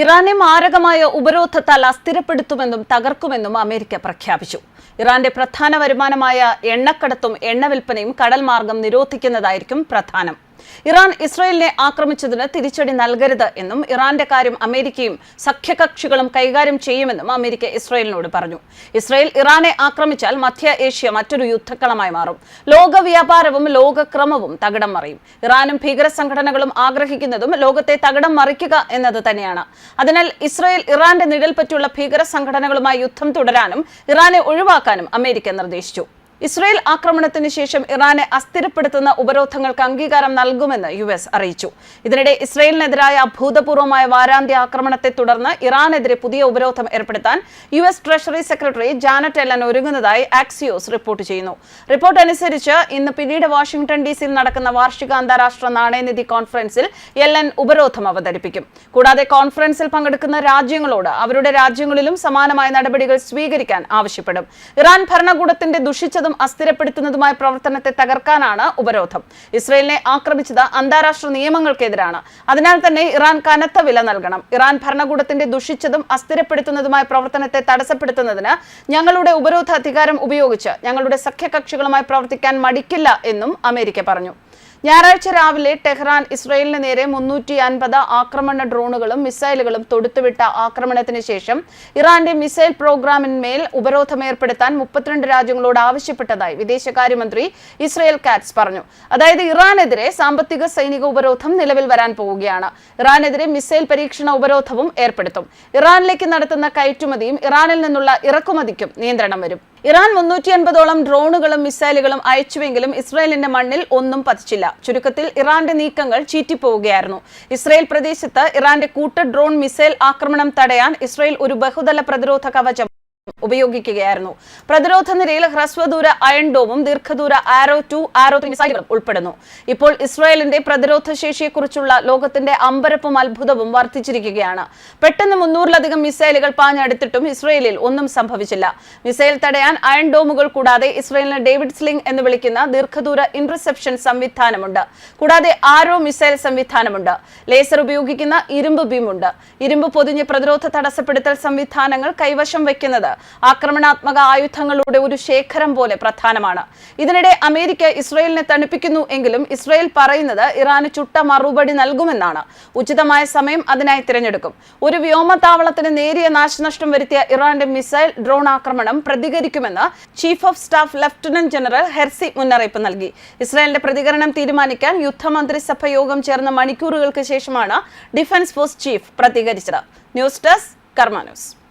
ഇറാനെ മാരകമായ ഉപരോധത്താൽ അസ്ഥിരപ്പെടുത്തുമെന്നും തകർക്കുമെന്നും അമേരിക്ക പ്രഖ്യാപിച്ചു. ഇറാന്റെ പ്രധാന വരുമാനമായ എണ്ണക്കടത്തും എണ്ണ വിൽപ്പനയും കടൽ മാർഗം നിരോധിക്കുന്നതായിരിക്കും പ്രധാനം. ഇറാൻ ഇസ്രയേലിനെ ആക്രമിച്ചതിന് തിരിച്ചടി നൽകരുത് എന്നും ഇറാന്റെ കാര്യം അമേരിക്കയും സഖ്യകക്ഷികളും കൈകാര്യം ചെയ്യുമെന്നും അമേരിക്ക ഇസ്രയേലിനോട് പറഞ്ഞു. ഇസ്രയേൽ ഇറാനെ ആക്രമിച്ചാൽ മധ്യ ഏഷ്യ മറ്റൊരു യുദ്ധക്കളമായി മാറും. ലോകവ്യാപാരവും ലോകക്രമവും തകിടം മറിയും. ഇറാനും ഭീകര സംഘടനകളും ആഗ്രഹിക്കുന്നതും ലോകത്തെ തകിടം മറിക്കുക എന്നത് തന്നെയാണ്. അതിനാൽ ഇസ്രയേൽ ഇറാന്റെ നിഴൽ പറ്റിയുള്ള ഭീകര സംഘടനകളുമായി യുദ്ധം തുടരാനും ഇറാനെ ഒഴിവാക്കാനും അമേരിക്ക നിർദ്ദേശിച്ചു. ഇസ്രയേൽ ആക്രമണത്തിന് ശേഷം ഇറാനെ അസ്ഥിരപ്പെടുത്തുന്ന ഉപരോധങ്ങൾക്ക് അംഗീകാരം നൽകുമെന്ന് യു എസ് അറിയിച്ചു. ഇതിനിടെ ഇസ്രയേലിനെതിരായ അഭൂതപൂർവമായ വാരാന്ത്യ ആക്രമണത്തെ തുടർന്ന് ഇറാനെതിരെ പുതിയ ഉപരോധം ഏർപ്പെടുത്താൻ U S treasury secretary Janet Yellen ഒരുങ്ങുന്നതായി Axios report ചെയ്യുന്നു. റിപ്പോർട്ട് അനുസരിച്ച് ഇന്ന് പിന്നീട് വാഷിംഗ്ടൺ ഡി സിയിൽ നടക്കുന്ന വാർഷിക അന്താരാഷ്ട്ര നാണയനിധി കോൺഫറൻസിൽ എല്ലൻ ഉപരോധം അവതരിപ്പിക്കും. കൂടാതെ കോൺഫറൻസിൽ പങ്കെടുക്കുന്ന രാജ്യങ്ങളോട് അവരുടെ രാജ്യങ്ങളിലും സമാനമായ നടപടികൾ സ്വീകരിക്കാൻ ആവശ്യപ്പെടും. ഇറാൻ ഭരണകൂടത്തിന്റെ ദുഷിച്ചതും അസ്ഥിരപ്പെടുത്തുന്നതുമായ പ്രവർത്തനത്തെ തകർക്കാനാണ് ഉപരോധം. ഇസ്രയേലിനെ ആക്രമിച്ചത് അന്താരാഷ്ട്ര നിയമങ്ങൾക്കെതിരാണ്. അതിനാൽ തന്നെ ഇറാൻ കനത്ത വില നൽകണം. ഇറാൻ ഭരണകൂടത്തിന്റെ ദുഷിച്ചതും അസ്ഥിരപ്പെടുത്തുന്നതുമായ പ്രവർത്തനത്തെ തടസ്സപ്പെടുത്തുന്നതിന് ഞങ്ങളുടെ ഉപരോധ അധികാരം ഉപയോഗിച്ച് ഞങ്ങളുടെ സഖ്യകക്ഷികളുമായി പ്രവർത്തിക്കാൻ മടിക്കില്ല എന്നും അമേരിക്ക പറഞ്ഞു. ഞായറാഴ്ച രാവിലെ ടെഹ്റാൻ ഇസ്രയേലിന് നേരെ മുന്നൂറ്റി അൻപത് ആക്രമണ ഡ്രോണുകളും മിസൈലുകളും തൊടുത്തുവിട്ട ആക്രമണത്തിന് ശേഷം ഇറാന്റെ മിസൈൽ പ്രോഗ്രാമിന്മേൽ ഉപരോധം ഏർപ്പെടുത്താൻ മുപ്പത്തിരണ്ട് രാജ്യങ്ങളോട് ആവശ്യപ്പെട്ടതായി വിദേശകാര്യമന്ത്രി ഇസ്രയേൽ കാറ്റ്സ് പറഞ്ഞു. അതായത് ഇറാനെതിരെ സാമ്പത്തിക സൈനിക ഉപരോധം നിലവിൽ വരാൻ പോവുകയാണ്. ഇറാനെതിരെ മിസൈൽ പരീക്ഷണ ഉപരോധവും ഏർപ്പെടുത്തും. ഇറാനിലേക്ക് നടത്തുന്ന കയറ്റുമതിയും ഇറാനിൽ നിന്നുള്ള ഇറക്കുമതിക്കും നിയന്ത്രണം വരും. ഇറാൻ മുന്നൂറ്റി അൻപതോളം ഡ്രോണുകളും മിസൈലുകളും അയച്ചുവെങ്കിലും ഇസ്രായേലിന്റെ മണ്ണിൽ ഒന്നും പതിച്ചില്ല. ചുരുക്കത്തിൽ ഇറാന്റെ നീക്കങ്ങൾ ചീറ്റിപ്പോവുകയായിരുന്നു. ഇസ്രായേൽ പ്രദേശത്ത് ഇറാന്റെ കൂട്ട ഡ്രോൺ മിസൈൽ ആക്രമണം തടയാൻ ഇസ്രായേൽ ഒരു ബഹുതല പ്രതിരോധ കവചം ഉപയോഗിക്കുകയായിരുന്നു. പ്രതിരോധ നിരയിൽ ഹ്രസ്വദൂര അയൺ ഡോമും ദീർഘദൂര ആരോ ടു ആരോ ത്രീ മിസൈലുകളും ഉൾപ്പെടുന്നു. ഇപ്പോൾ ഇസ്രായേലിന്റെ പ്രതിരോധ ശേഷിയെക്കുറിച്ചുള്ള ലോകത്തിന്റെ അമ്പരപ്പും അത്ഭുതവും വർദ്ധിച്ചിരിക്കുകയാണ്. പെട്ടെന്ന് മുന്നൂറിലധികം മിസൈലുകൾ പാഞ്ഞടുത്തിട്ടും ഇസ്രായേലിൽ ഒന്നും സംഭവിച്ചില്ല. മിസൈൽ തടയാൻ അയൺ ഡോമുകൾ കൂടാതെ ഇസ്രായേലിന് ഡേവിഡ് സ്ലിംഗ് എന്ന് വിളിക്കുന്ന ദീർഘദൂര ഇന്റർസെപ്ഷൻ സംവിധാനമുണ്ട്. കൂടാതെ ആരോ മിസൈൽ സംവിധാനമുണ്ട്. ലേസർ ഉപയോഗിക്കുന്ന ഇരുമ്പ് ബീമുണ്ട്. ഇരുമ്പ് പൊതിഞ്ഞ് പ്രതിരോധ തടസ്സപ്പെടുത്തൽ സംവിധാനങ്ങൾ കൈവശം വയ്ക്കുന്നത് ആക്രമണാത്മക ആയുധങ്ങളുടെ ഒരു ശേഖരം പോലെ പ്രധാനമാണ്. ഇതിനിടെ അമേരിക്ക ഇസ്രയേലിനെ തണുപ്പിക്കുന്നു എങ്കിലും ഇസ്രയേൽ പറയുന്നത് ഇറാന് ചുട്ട മറുപടി നൽകുമെന്നാണ്. ഉചിതമായ സമയം അതിനായി തിരഞ്ഞെടുക്കും. ഒരു വ്യോമത്താവളത്തിന് നേരിയ നാശനഷ്ടം വരുത്തിയ ഇറാന്റെ മിസൈൽ ഡ്രോൺ ആക്രമണം പ്രതികരിക്കുമെന്ന് chief of staff lieutenant general Herzi മുന്നറിയിപ്പ് നൽകി. ഇസ്രായേലിന്റെ പ്രതികരണം തീരുമാനിക്കാൻ യുദ്ധമന്ത്രിസഭ യോഗം ചേർന്ന മണിക്കൂറുകൾക്ക് ശേഷമാണ് ഡിഫൻസ് ഫോഴ്സ് ചീഫ് പ്രതികരിച്ചത്. News desk Karma news.